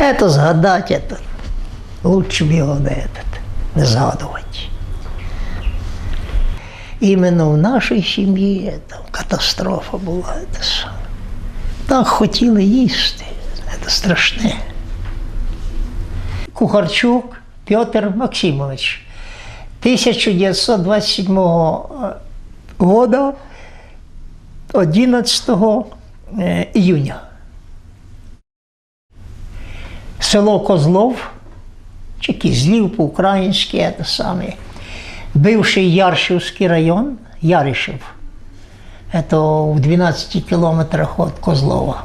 Это згадати, это лучше б його не, этот, не згадувати. Іменно в нашій сім'ї там, катастрофа була. Це саме. Так хотіли їсти. Це страшне. Кухарчук Петр Максимович 1927 года 11 е, июня. Село Козлов, чи Кізлів по-українськи, це саме. Бывший Яршевский район, Яришев. Это в 12 километрах от Козлова.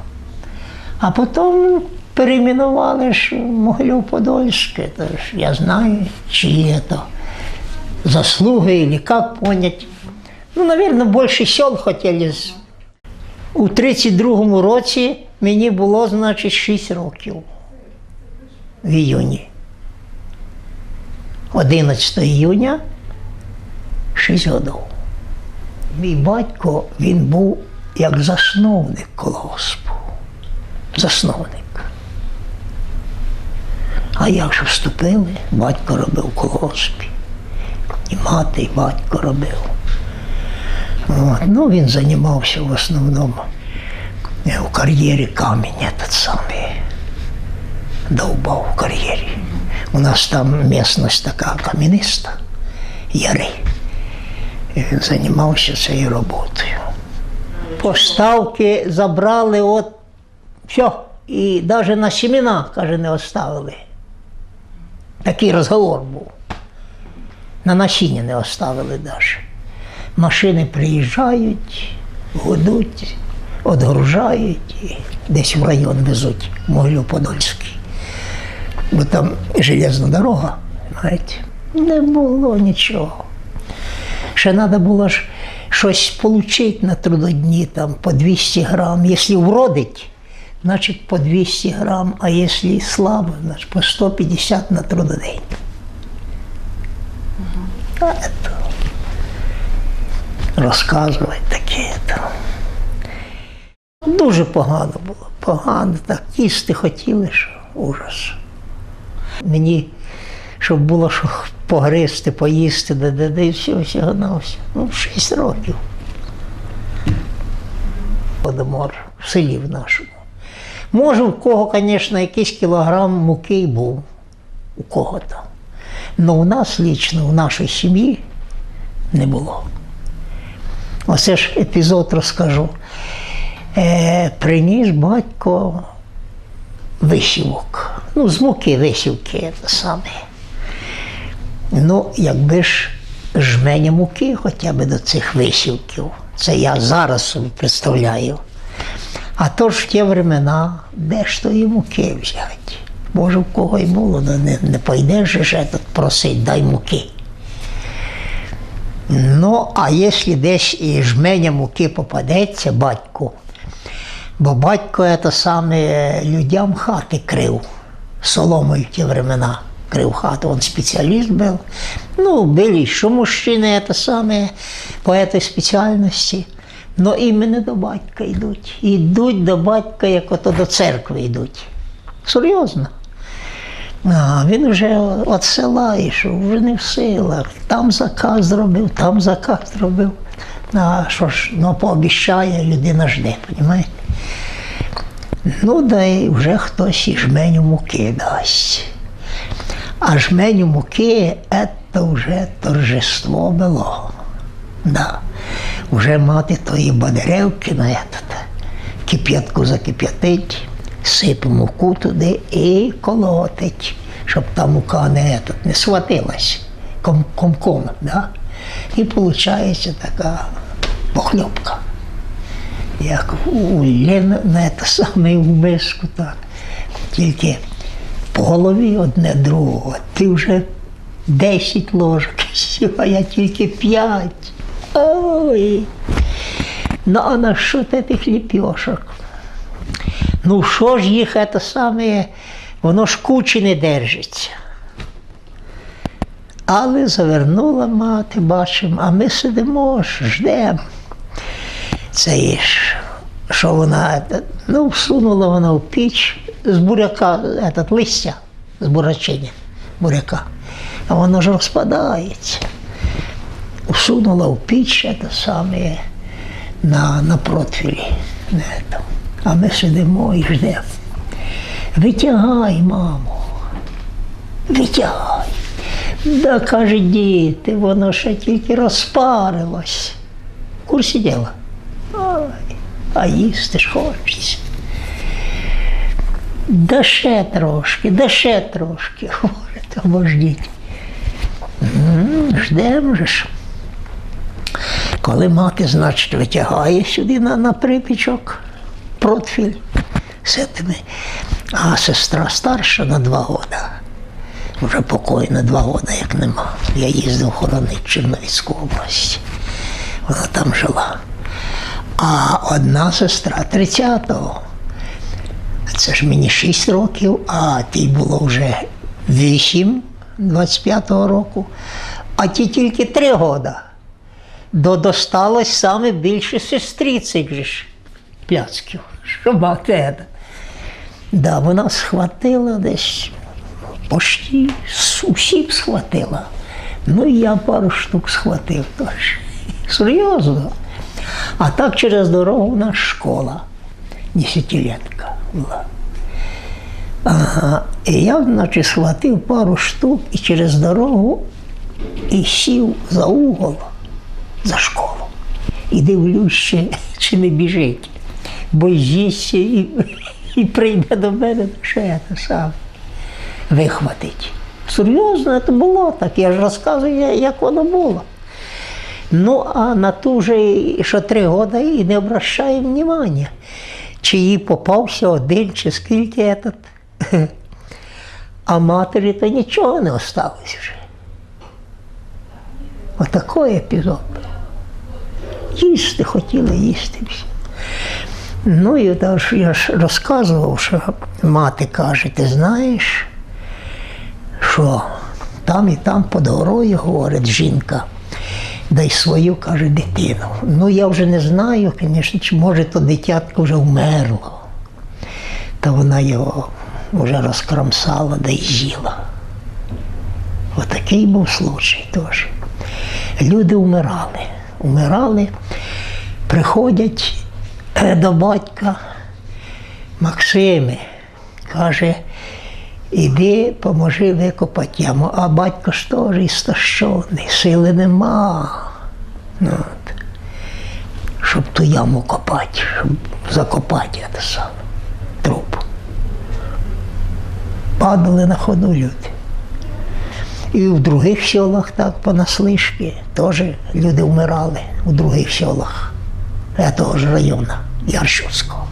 А потім перейменували ж Могилів-Подольське. То ж я знаю, чьи это заслуги или как понять. Ну, наверное, більше сел хотіли. з- У 32-му році мені було, значить, 6 років в іюні. 11 июня 6 років. Мій батько він був як засновник колгоспу. Засновник. А як же вступили, батько робив в колгоспі. І мати, і батько робив. От. Ну, він займався в основному е, у кар'єрі камінь этот самий. Довбав в кар'єрі. У нас там місцевість така кам'яниста, яри. І він займався цією роботою. Поставки забрали от все. І навіть на семена, каже, не оставили. Такий розговор був. На насіння не оставили навіть. Машини приїжджають, годуть, відгружають і десь в район везуть, Могилів-Подольський. Бо там железна дорога, знаєте, не було нічого. Ще треба було ж щось отримати на трудодні, там, по 200 грам. Якщо вродить, значить по 200 грам, а якщо слабо, значить по 150 на трудодень. Це розказувати таке. Дуже погано було, погано. Так їсти хотіли, що ужас. Мені, щоб було що погризти, поїсти, де, де, де, і все, всього на все. Ну, 6 років. Подомор в селі в нашому. Може, у кого, звісно, якийсь кілограм муки був. У кого там. Але у нас лічно, в нашій сім'ї не було. Оце ж епізод розкажу. Е, приніс батько висівок. Ну, з муки висівки це саме. Ну, якби ж жменя муки хоча б до цих висівків. Це я зараз собі представляю. А то ж в ті времена, де ж тої муки взяти? Може, в кого й було, але не, не пойдеш же этот просить, дай муки. Ну, а якщо десь і жменя муки попадеться батьку, бо батько це саме людям хати крив, соломою в ті времена крив хату, він спеціаліст був. Ну, були ще мужчини це саме по цій спеціальності. Ну іменно до батька йдуть. Йдуть до батька, як ото до церкви йдуть. Серйозно. А, він вже від села йшов, вже не в силах. Там заказ зробив, там заказ зробив. А що ж, ну пообіщає, людина жде, розумієте? Ну, да й вже хтось і жменю муки дасть. А жменю муки це вже торжество було. Да. Уже мати тої бадеревки на этот, кип'ятку закип'ятить, сипе муку туди і колотить, щоб та мука не, этот, не схватилась ком, комком. Да? І виходить така похльопка. Як у Лен на те саме в миску, так. Тільки по голові одне другого. Ти вже 10 ложок, а я тільки 5. Ой. Ну, а на що ти тих ліпьошок? Ну, що ж їх це саме, воно ж кучі не держиться. Але завернула мати, бачимо, а ми сидимо, ждемо. Це ж, що вона, ну, всунула вона в піч, з буряка этот, листя, з бурячиня, буряка. А воно ж розпадається. Усунула в піч це саме на, на протфілі. А ми сидимо і ждемо. Витягай, мамо, витягай. Да, каже, діти, воно ще тільки розпарилось. В курсі діла. А їсти ж хочеться. Да ще трошки, да ще трошки. Говорить, обождіть. Ждемо ж. Коли мати, значить, витягає сюди на, на припічок протфіль з а сестра старша на два года. Вже покойна два года, як нема. Я їздив хоронити Черновіцьку область. Вона там жила. А одна сестра 30-го. Це ж мені 6 років, а тій було вже 8 25-го року, а ті тільки 3 года. До досталось саме більше сестрі цих ж пляцків, що мати. Да, вона схватила десь почти усіх схватила. Ну і я пару штук схватив теж. Серйозно. А так через дорогу у нас школа. Десятилетка була. Ага. І я, значить, схватив пару штук і через дорогу і сів за угол за школу. І дивлюсь, чи не біжить. Бо з'їсть і, і прийде до мене ще те саме. Вихватить. Серйозно, це було так. Я ж розказую, як воно було. Ну, а на ту же, що три роки і не обращає внимання, чи їй попався один, чи скільки этот. А матері то нічого не осталось вже. Отакий епізод. Їсти хотіли їсти всі. Ну і я ж розказував, що мати каже, ти знаєш, що там і там під горою, говорить жінка, дай свою, каже, дитину. Ну я вже не знаю, звісно, чи може то дитятко вже вмерло. Та вона його вже розкромсала да й з'їла. Отакий був случай теж. Люди вмирали. Умирали, приходять е, до батька Максими, каже, іди, поможи викопати яму. А батько ж теж істощений, сили нема. Ну, от. Щоб ту яму копати, щоб закопати це саме, труп. Падали на ходу люди. І в других селах так понаслишки теж люди вмирали у других селах того ж району Яршівського.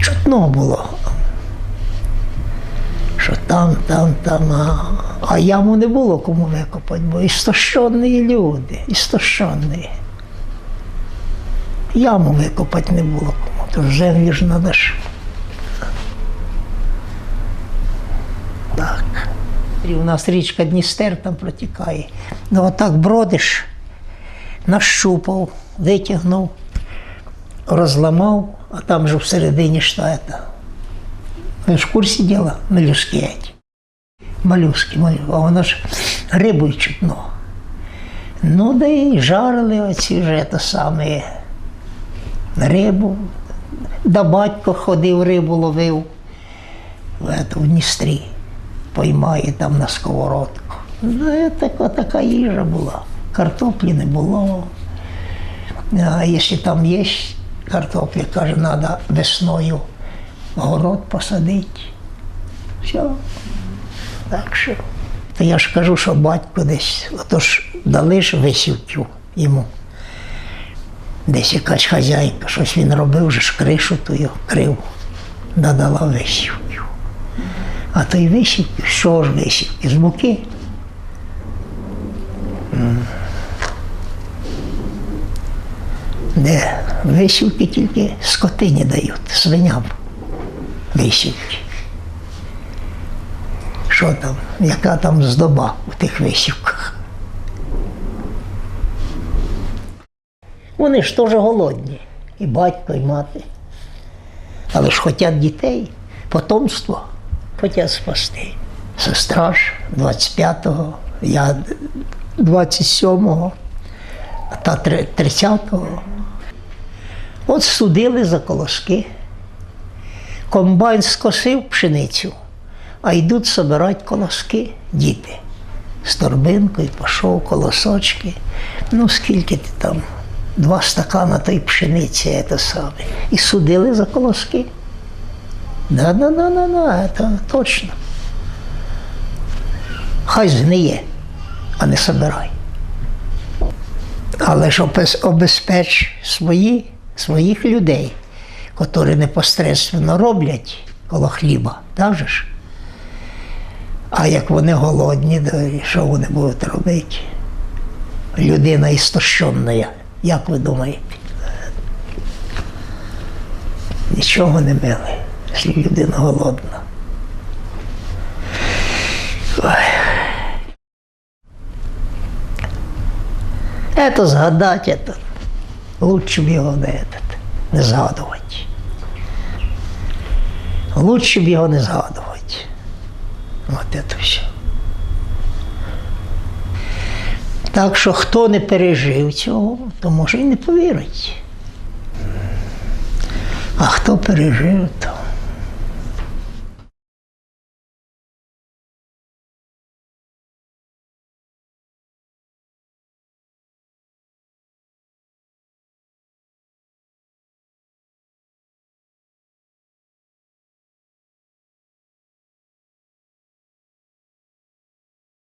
Чутно було, що там, там, там, а, а яму не було кому викопати, бо істощені люди, істощені. Яму викопати не було кому, то землі ж треба. Так. І у нас річка Дністер там протікає. Ну отак бродиш, нащупав, витягнув, розламав, а там же всередині штата. Ви ж в курсі діла? Малюски. еті. Малюски, малюски. А воно ж рибою чутно. Ну, да і жарили оці вже те саме рибу. Да батько ходив, рибу ловив в Дністрі поймає там на сковородку. Ну, така, така їжа була. Картоплі не було. А якщо там є картопля, каже, треба весною город посадити. Все. Так що. То я ж кажу, що батько десь, отож дали ж висівку йому. Десь якась хазяйка, щось він робив, вже ж кришу тую крив, додала висівку. А той висівки, що ж висівки? З муки. Де висівки тільки скотині дають, свиням висівки. Що там, яка там здоба у тих висівках? Вони ж теж голодні, і батько, і мати. Але ж хочуть дітей, потомство хочуть спасти. Сестра ж 25-го, я 27-го, а та 30-го. От судили за колоски. Комбайн скосив пшеницю, а йдуть собирати колоски діти. З торбинкою пішов колосочки. Ну, скільки ти там? Два стакана тої пшениці, це саме. І судили за колоски. Да, да, да, да, да, це точно. Хай згниє, а не собирай. Але ж обезпеч свої, своїх людей, котрі непосередньо роблять коло хліба, так же ж? А як вони голодні, то і що вони будуть робити? Людина істощена, як ви думаєте? Нічого не мили, якщо людина голодна. Это згадати, это, лучше б його не, этот, не згадувати. Лучше б його не згадувати. От це все. Так що хто не пережив цього, то може і не повірить. А хто пережив, то